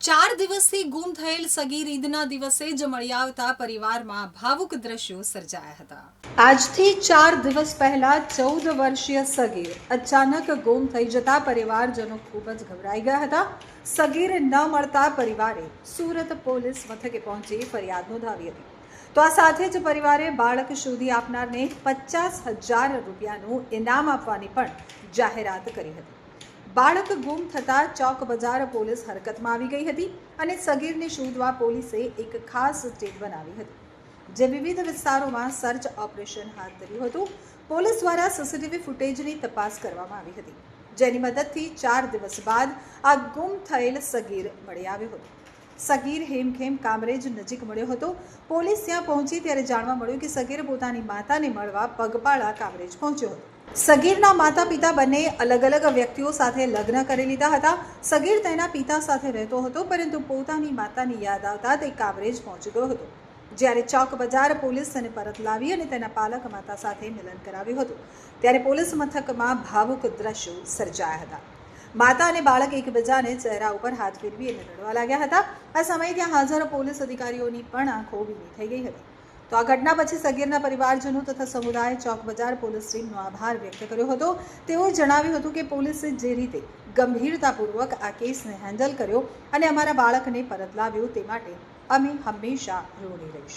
ચાર દિવસથી ગુમ થયેલ સગીર ઈદના દિવસે જ મળી આવતા પરિવારમાં ભાવુક દ્રશ્યો સર્જાયા હતા. આજથી ચાર દિવસ પહેલા ચૌદ વર્ષીય સગીર અચાનક ગુમ થઈ જતા પરિવારજનો ખૂબ જ ગભરાઈ ગયા હતા. સગીર ન મળતા પરિવારે સુરત પોલીસ મથકે પહોંચી ફરિયાદ નોંધાવી હતી. તો આ સાથે જ પરિવારે બાળક શોધી આપનારને પચાસ હજાર રૂપિયાનું ઇનામ આપવાની પણ જાહેરાત કરી હતી. બાળક ગુમ થતાં ચોક બજાર પોલીસ હરકતમાં આવી ગઈ હતી અને સગીરને શોધવા પોલીસે એક ખાસ ટીમ બનાવી હતી, જે વિવિધ વિસ્તારોમાં સર્ચ ઓપરેશન હાથ ધર્યું હતું. પોલીસ દ્વારા સીસીટીવી ફૂટેજની તપાસ કરવામાં આવી હતી, જેની મદદથી ચાર દિવસ બાદ આ ગુમ થયેલ સગીર મળી આવ્યો હતો. સગીર હેમખેમ કામરેજ નજીક મળ્યો હતો. પોલીસ ત્યાં પહોંચી ત્યારે જાણવા મળ્યું કે સગીર પોતાની માતાને મળવા પગપાળા કામરેજ પહોંચ્યો હતો. સગીરના માતા પિતા બંને અલગ અલગ વ્યક્તિઓ સાથે લગ્ન કરી લીધા હતા. સગીર તેના પિતા સાથે રહેતો હતો, પરંતુ પોતાની માતાની યાદ આવતા તે કામરેજ પહોંચી ગયો હતો. જ્યારે ચોક બજાર પોલીસ તેને પરત લાવી અને તેના પાલક માતા સાથે મિલન કરાવ્યું હતું. ત્યારે પોલીસ મથકમાં ભાવુક દ્રશ્યો સર્જાયા હતા. માતા અને બાળક એકબીજાને ચહેરા ઉપર હાથ ફેરવી અને રડવા લાગ્યા હતા. આ સમયે ત્યાં હાજર પોલીસ અધિકારીઓની પણ આંખો ભીની થઈ ગઈ હતી. તો આ ઘટના પછી સગીરના પરિવારજનો તથા સમુદાય ચોક બજાર પોલીસ ટીમનો આભાર વ્યક્ત કર્યો હતો. તેઓએ જણાવ્યું હતું કે પોલીસે જે રીતે ગંભીરતાપૂર્વક આ કેસને હેન્ડલ કર્યો અને અમારા બાળકને પરત લાવ્યો તે માટે અમે હંમેશા ઋણી રહીશું.